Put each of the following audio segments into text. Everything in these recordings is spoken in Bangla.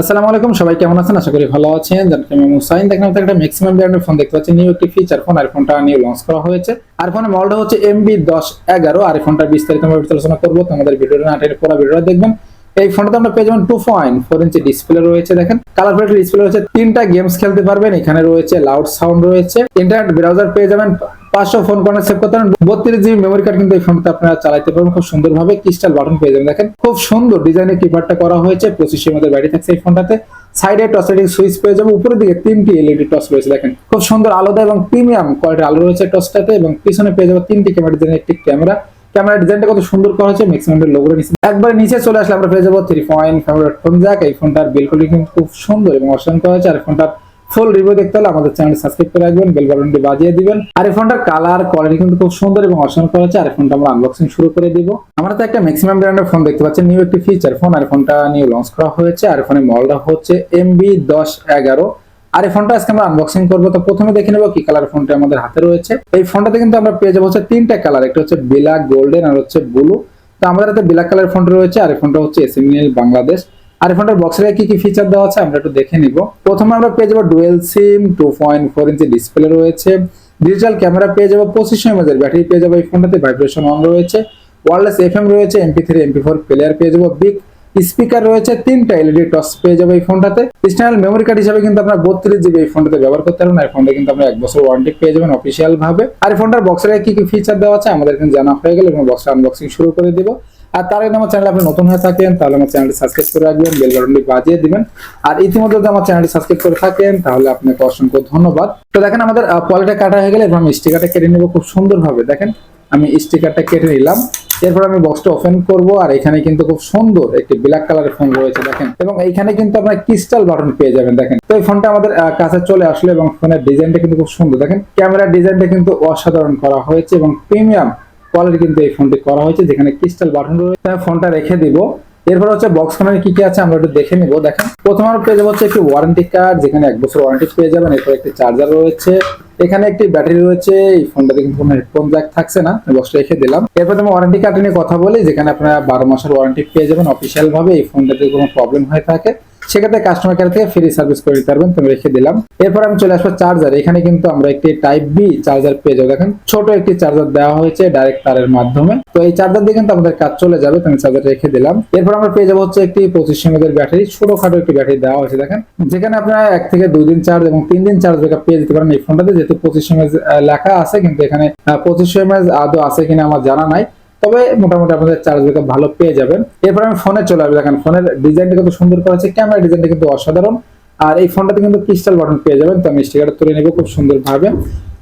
আসসালামু আলাইকুম, সবাই কেমন আছেন? আশা করি ভালো আছেন। জানতে আমি মুসাইন দেখলাম একটা ম্যাক্সিমাম ব্র্যান্ডের ফোন দেখতে পাচ্ছি নিউ একটি ফিচার ফোন আর ফোনটা নিউ লঞ্চ করা হয়েছে। আর ফোনের মডেলটা হচ্ছে এমবি দশ এগারো। আর ফোনটা বিস্তারিত আমরা আলোচনা করব। তোমাদের ভিডিওটা না পুরো ভিডিওটা দেখবেন। এই ফোনটা আমরা পেয়ে যাবেন two point four inch display রয়েছে, দেখেন। কালার প্লেট ডিসপ্লে রয়েছে, তিনটা গেমস খেলতে পারবেন। এখানে রয়েছে লাউড সাউন্ড রয়েছে। ইন্টারনেট ব্রাউজার পেয়ে যাবেন, পাঁচশো ফোন কন্ট্যাক্ট সেভ করতে পারেন বত্রিশ জিবি মেমোরি কার্ড কিন্তু এই ফোনটা আপনারা চালাতে পারবেন। খুব সুন্দরভাবে ক্রিস্টাল বাটন পেয়ে যাবেন, দেখেন। খুব সুন্দর ডিজাইনের কিপারটা করা হয়েছে পঁচিশের মধ্যে ব্যাটারি থাকছে এই ফোনটাতে। সাইডে টস লাইটিং সুইচ পেয়ে যাব উপরের দিকে তিনটি এলইডি টস রয়েছে, দেখেন। খুব সুন্দর আলাদা এবং প্রিমিয়াম কোয়ালিটির আলো রয়েছে টসটাতে এবং পিছনে পেয়ে যাব তিনটি ক্যামেরা একটি ক্যামেরা ক্যামেরা ডিজাইনটা কত সুন্দর করা হয়েছে ম্যাক্সিমামের লোগোটা নিচে একবার নিচে চলে আসলে আমরা পেয়ে যাব three point favourite phone jack. এই ফোনটার বিল কোয়ালিটি কিন্তু খুব সুন্দর এবং অসাধারণ করা হয়েছে। আর ফোনটার ফুল রিভিউ দেখতে হলে আমাদের চ্যানেল সাবস্ক্রাইব করে রাখবেন বেল বাটনটি বাজিয়ে দিবেন। আর এই ফোনটার কালার কোয়ালিটি কিন্তু খুব সুন্দর এবং অসাধারণ করা হয়েছে। আর ফোনটা আমরা আনবক্সিং শুরু করে দিব। আমরা তো একটা ম্যাক্সিমাম ব্র্যান্ডের ফোন দেখতে পাচ্ছি নিউ একটি ফিচার ফোন আর ফোনটা নিউ লঞ্চ করা হয়েছে। আর ফোনের মডেলটা হচ্ছে এমবি দশ এগারো। আর এই ফোনটা আজকে আমরা আনবক্সিং করব। তো প্রথমে দেখে নেব কি কালার ফোনটা আমাদের হাতে রয়েছে। এই ফোনটাতে কিন্তু আমরা পেয়ে যাব হচ্ছে তিনটা কালার একটা হচ্ছে ব্ল্যাক গোল্ডেন আর হচ্ছে ব্লু তো আমাদের হাতে ব্ল্যাক কালার ফোনটা রয়েছে আর এই ফোনটা হচ্ছে এসএমএল বাংলাদেশ আর এই ফোনটার বক্সের কি কি ফিচার দেওয়া আছে আমরা একটু দেখে নিব। প্রথমে আমরা পেয়ে যাব dual sim two point four inch display রয়েছে। ডিজিটাল ক্যামেরা পেয়ে যাব পঁচিশশো এমএজের ব্যাটারি পেয়ে যাব এই ফোনটাতে। ভাইব্রেশন অন রয়েছে। ওয়ারলেস এফএম রয়েছে। MP three MP four player পেয়ে যাব। বিগ স্পিকার রয়েছে তিনটা এলইডি টস পেয়ে যাবে এই ফোনটাতে। এক্সটার্নাল মেমোরি কার্ড হিসেবে কিন্তু আপনার বত্রিশ জিবি এই ফোনটাতে ব্যবহার করতে পারবেন, আর ফোনটা কিন্তু আপনার এক বছর ওয়ারেন্টি পেয়ে যাবেন অফিসিয়াল ভাবে আর ফোনটার বক্সের কি কি ফিচার দেওয়া আছে আমাদের কিন্তু জানা হয়ে গেলে, এবং বক্সটা আনবক্সিং শুরু করে দিব। আর তার আগে আমার চ্যানেল আপনি নতুন হয়ে থাকেন, তাহলে আমার চ্যানেলটি সাবস্ক্রাইব করে রাখবেন বেল বাটনটি বাজিয়ে দিবেন। আর ইতিমধ্যে যদি আমার চ্যানেলটি সাবস্ক্রাইব করে থাকেন, তাহলে আপনাকে অসংখ্য ধন্যবাদ। তো দেখেন আমাদের পলিটা কাটা হয়ে গেলে, এবং আমি স্টিকারটা কেটে নেব খুব সুন্দরভাবে। দেখেন আমি স্টিকারটা কেটে নিলাম। এরপর আমি বক্সটা ওপেন করব, আর এখানে কিন্তু খুব সুন্দর একটি ব্ল্যাক কালারের ফোন রয়েছে, দেখেন। এবং এইখানে কিন্তু আপনার ক্রিস্টাল বাটন পেয়ে যাবেন, দেখেন। তো এই ফোনটা আমাদের কাছে চলে আসলো এবং ফোনের ডিজাইনটা কিন্তু খুব সুন্দর। দেখেন ক্যামেরার ডিজাইনটা কিন্তু অসাধারণ করা হয়েছে এবং প্রিমিয়াম কোয়ালিটি কিন্তু এই ফোনটি করা হয়েছে, যেখানে ক্রিস্টাল বাটন রয়েছে। আমি ফোনটা রেখে দিব। এরপর হচ্ছে বক্স খানের কি কি আছে আমরা একটু দেখে নিব, দেখেন। প্রথম আমরা পেয়ে যাব হচ্ছে একটি ওয়ারেন্টি কার্ড যেখানে এক বছর ওয়ারেন্টি পেয়ে যাবেন। এরপর একটি চার্জার রয়েছে। এখানে একটি ব্যাটারি রয়েছে, এই ফোনটাতে কিন্তু কোনো হেডফোন জ্যাক থাকছে না বক্সটা রেখে দিলাম। এরপর আমি ওয়ারেন্টি কার্ড নিয়ে কথা বলি, যেখানে আপনারা বারো মাসের ওয়ারেন্টি পেয়ে যাবেন অফিসিয়াল ভাবে, এই ফোনটাতে কোনো প্রবলেম হয়ে থাকে। সেক্ষেত্রে কাস্টমার কেয়ার থেকে ফ্রি সার্ভিস করে দিতে পারবেন, তুমি রেখে দিলাম। এরপর আমি চলে আসব চার্জার এখানে কিন্তু আমরা একটি টাইপ বি চার্জার পেয়ে যাব। দেখেন, ছোট একটি চার্জার দেওয়া হয়েছে ডাইরেক্ট তারের মাধ্যমে। তো এই চার্জার দিয়ে কিন্তু আমাদের কাজ চলে যাবে, তো আমি চার্জার রেখে দিলাম। এরপর আমরা পেয়ে যাব হচ্ছে একটি পঁচিশ এমএর ব্যাটারি। ছোটখাটো একটি ব্যাটারি দেওয়া হয়েছে, দেখেন। যেখানে আপনারা এক থেকে দুই দিন চার্জ এবং তিন দিন চার্জ ব্যাকআপ পেয়ে যেতে পারেন এই ফোনটাতে যেহেতু পঁচিশ এমএজ লেখা আছে, কিন্তু এখানে পঁচিশশো এমএজ আদৌ আছে কিনা আমার জানা নাই। তবে মোটামুটি আপনাদের চার্জ ব্যাকআপ ভালো পেয়ে যাবেন। এরপর আমি ফোনে চলে আসব। দেখেন ফোনের ডিজাইনটা কত সুন্দর করা আছে ক্যামেরা ডিজাইনটা কিন্তু অসাধারণ। আর এই ফোনটাতে কিন্তু ক্রিস্টাল বাটন পেয়ে যাবেন। তো আমি স্টিকারটা তুলে নেব খুব সুন্দর ভাবে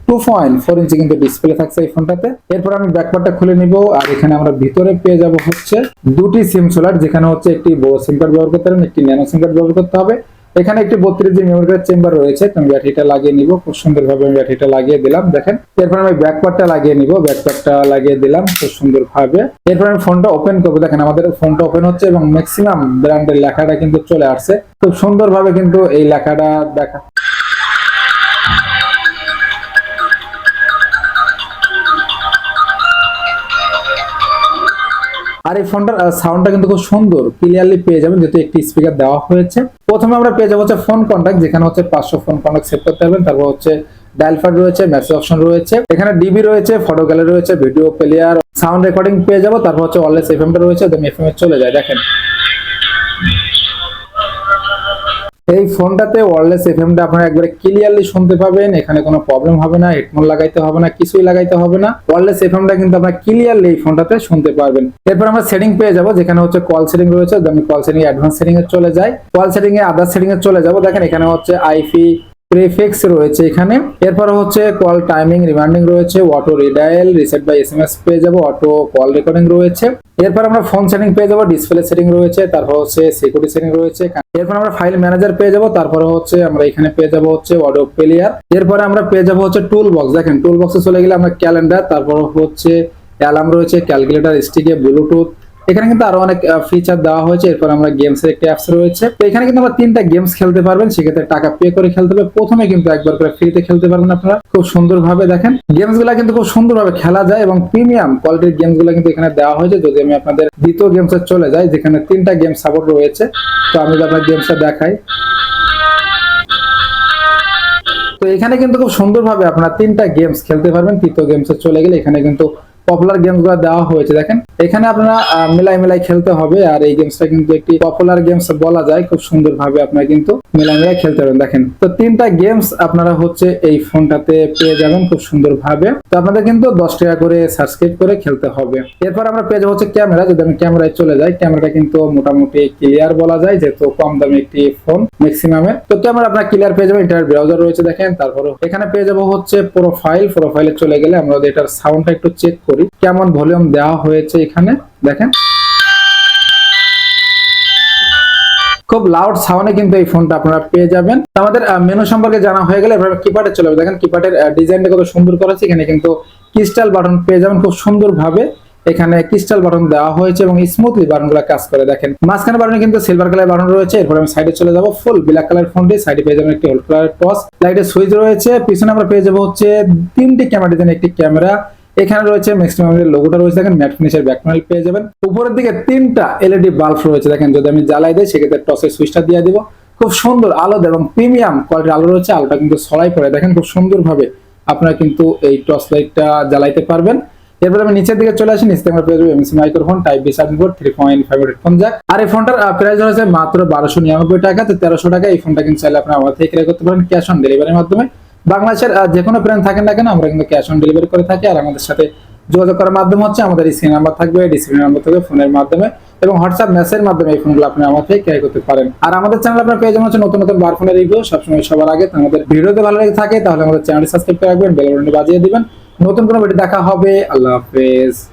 টু পয়েন্ট ফোর ইঞ্চি কিন্তু ডিসপ্লে থাকছে এই ফোনটাতে এরপর আমি ব্যাকপার্টটা খুলে নিব। আর এখানে আমরা ভিতরে পেয়ে যাব হচ্ছে দুটি সিম সোলার যেখানে হচ্ছে একটি বড় সিম কার্ড ব্যবহার করতে পারেন, একটি ন্যানো সিম কার্ড ব্যবহার করতে হবে। এখানে একটি বত্রিশ জি মেমোরি কার্ড চেম্বার রয়েছে। আমি ব্যাটারিটা লাগিয়ে নিব। খুব সুন্দরভাবে আমি ব্যাটারিটা লাগিয়ে দিলাম। দেখেন, এরপর আমি ব্যাকপার্টটা লাগিয়ে নিব। ব্যাকপার্টটা লাগিয়ে দিলাম খুব সুন্দরভাবে। এরপর আমি ফোনটা ওপেন করব। দেখেন, আমাদের ফোনটা ওপেন হচ্ছে এবং ম্যাক্সিমাম ব্র্যান্ডের লেখাটা কিন্তু চলে আসছে। খুব সুন্দরভাবে কিন্তু এই লেখাটা দেখা আর এই ফোনটার সাউন্ডটা কিন্তু খুব সুন্দর ক্লিয়ারলি পেয়ে যাবেন, যেহেতু একটি স্পিকার দেওয়া হয়েছে। প্রথমে আমরা পেয়ে যাব হচ্ছে ফোন কন্ট্যাক্ট যেখানে হচ্ছে পাঁচশো ফোন কন্ট্যাক্ট সেট করতে পারবেন তারপর হচ্ছে ডায়াল ফাইড রয়েছে মেসেজ অপশন রয়েছে। এখানে ডিবি রয়েছে ফটো গ্যালারি রয়েছে ভিডিও প্লেয়ার সাউন্ড রেকর্ডিং পেয়ে যাব। তারপর হচ্ছে অলএস এফএমটা রয়েছে দেন এফএম এ চলে যায়, দেখেন। এই ফোনটাতে ওয়ারলেস এফএমটা আপনারা একবারে ক্লিয়ারলি শুনতে পাবেন, এখানে কোনো প্রবলেম হবে না হেডফোন লাগাইতে হবে না, কিছুই লাগাইতে হবে না। ওয়ারলেস এফএমটা কিন্তু আপনারা ক্লিয়ারলি এই ফোনটাতে শুনতে পারবেন। এরপর আমরা সেটিং পেয়ে যাব, যেখানে হচ্ছে কল সেটিং রয়েছে আমি কল সেটিং অ্যাডভান্স সেটিং এ চলে যাই কল সেটিং এ আদার সেটিং এ চলে যাব, দেখেন এখানে হচ্ছে আইপি প্রিফিক্স রয়েছে এখানে। এরপর হচ্ছে কল টাইমিং রিমাইন্ডিং রয়েছে auto redial reset by SMS পেয়ে যাব অটো কল রেকর্ডিং রয়েছে। এরপর আমরা ফোন সেটিং পেয়ে যাব ডিসপ্লে সেটিং রয়েছে, তারপর হচ্ছে সিকিউরিটি সেটিং রয়েছে এরপর আমরা ফাইল ম্যানেজার পেয়ে যাব, তারপরে হচ্ছে আমরা এখানে পেয়ে যাব হচ্ছে অডিও প্লেয়ার এরপরে আমরা পেয়ে যাব হচ্ছে টুল বক্স দেখেন টুল বক্সে চলে গেলে আমরা ক্যালেন্ডার তারপর হচ্ছে অ্যালার্ম রয়েছে ক্যালকুলেটার স্টিকে ব্লুটুথ এখানে কিন্তু আরও অনেক ফিচার দেওয়া হয়েছে। এরপর আমরা গেমস এর একটি অ্যাপস রয়েছে। তো এখানে কিন্তু আমরা তিনটা গেমস খেলতে পারবেন। সেক্ষেত্রে টাকা পে করে খেলতে হবে। প্রথমে কিন্তু একবার করে ফ্রিতে খেলতে পারবেন আপনারা। খুব সুন্দরভাবে দেখেন। গেমসগুলা কিন্তু খুব সুন্দরভাবে খেলা যায় এবং প্রিমিয়াম কোয়ালিটির গেমসগুলো কিন্তু এখানে দেওয়া হয়েছে। যদি আমি আপনাদের দ্বিতীয় গেমসে চলে যাই, যেখানে তিনটা গেম সাপোর্ট রয়েছে, তো আমি আপনার গেমসটা দেখাই। তো এখানে কিন্তু খুব সুন্দরভাবে আপনারা তিনটা গেমস খেলতে পারবেন। তৃতীয় গেমসে চলে গেলে এখানে কিন্তু পপুলার গেমসগুলো দেওয়া হয়েছে, দেখেন। এখানে আপনারা মিলাই মিলাই খেলতে হবে, আর এই গেমসটা কিন্তু একটি পপুলার গেমস বলা যায়, খুব সুন্দর ভাবে আপনারা কিন্তু মিলাই খেলতে পারবেন। দেখেন, তো তিনটা গেমস আপনারা হচ্ছে এই ফোনটাতে পেয়ে যাবেন খুব সুন্দরভাবে। তো আপনাদের কিন্তু দশ টাকা করে সাবস্ক্রাইব করে খেলতে হবে। এরপর আমরা পেয়ে যাব হচ্ছে ক্যামেরা যদি আমি ক্যামেরায় চলে যাই ক্যামেরাটা কিন্তু মোটামুটি ক্লিয়ার বলা যায়, যেহেতু কম দামি একটি ফোন ম্যাক্সিমামে তো ক্যামেরা আপনার ক্লিয়ার পেয়ে যাবেন ইন্টারনেট ব্রাউজার রয়েছে দেখেন, তারপরে এখানে পেয়ে যাব হচ্ছে প্রোফাইল প্রোফাইলে চলে গেলে আমরা এটার সাউন্ডটা একটু চেক করি, কেমন ভলিউম দেওয়া হয়েছে এখানে, দেখেন। খুব লাউড সাউন্ডে কিন্তু এই ফোনটা আপনারা পেয়ে যাবেন। আমাদের মেনু সম্পর্কে জানা হয়ে গেলে কিপ্যাডে চলে যাবে। দেখেন কিপ্যাডের ডিজাইনটা কত সুন্দর করেছে এখানে কিন্তু ক্রিস্টাল বাটন পেয়ে যাবেন খুব সুন্দরভাবে। এখানে ক্রিস্টাল বাটন দেওয়া হয়েছে এবং স্মুথলি বাটনগুলো কাজ করে দেখেন। মাঝখানে বাটনে কিন্তু সিলভার কালার বাটন রয়েছে। এরপর আমি সাইডে চলে যাব ফুল ব্ল্যাক কালার ফোন ফোনটি সাইডে পেয়ে যাবেন একটি হোল্ড কালার টস লাইটের সুইচ রয়েছে। পিছনে আমরা পেয়ে যাব হচ্ছে তিনটি ক্যামেরা ডিজাইন একটি ক্যামেরা এখানে রয়েছে ম্যাক্সিমাম লোগোটা রয়েছে, দেখেন ম্যাট ফিনিশের ব্যাক প্যানেল পেয়ে যাবেন। উপরের দিকে তিনটা এলইডি বাল্ব রয়েছে, দেখেন যদি আমি জ্বালাই দিই, সেক্ষেত্রে টসের সুইচটা দিয়ে দিব। খুব সুন্দর আলো এবং প্রিমিয়াম কোয়ালিটির আলো রয়েছে, আলোটা কিন্তু সরাই পড়ে। দেখেন খুব সুন্দরভাবে আপনারা কিন্তু এই টর্চ লাইটটা জ্বালাইতে পারবেন। এরপর আমি নিচের দিকে চলে আসি, নিচে আমরা পেয়ে যাব MC microphone type B charging port three point five headphone jack আর এই ফোনটার প্রাইস হচ্ছে মাত্র বারোশো নিরানব্বই টাকা, তো তেরোশো টাকা এই ফোনটা কিন্তু চাইলে আপনারা আমাদের থেকে ক্রয় করতে পারেন ক্যাশ অন ডেলিভারির মাধ্যমে। বাংলাদেশের যে কোনো ব্র্যান্ড থাকেন না কেন, আমরা কিন্তু ক্যাশ অন ডেলিভারি করে থাকি। আর আমাদের সাথে যোগাযোগ করার মাধ্যম হচ্ছে আমাদের স্ক্রিন নাম্বার থাকবে ডিসপ্লে নাম্বার থাকবে ফোনের মাধ্যমে এবং হোয়াটসঅ্যাপ মেসেজের মাধ্যমে এই ফোনগুলো আপনি আমার থেকে ক্যারি করতে পারেন। আর আমাদের চ্যানেল আপনার পেয়ে যাবেন হচ্ছে নতুন নতুন বার ফোনের রিভিউ সবসময় সবার আগে আমাদের ভিডিওতে ভালো লেগে থাকে, তাহলে আমাদের চ্যানেলটি সাবস্ক্রাইব করে রাখবেন বেল বাজিয়ে দিবেন। নতুন কোনো ভিডিও দেখা হবে, আল্লাহ হাফেজ।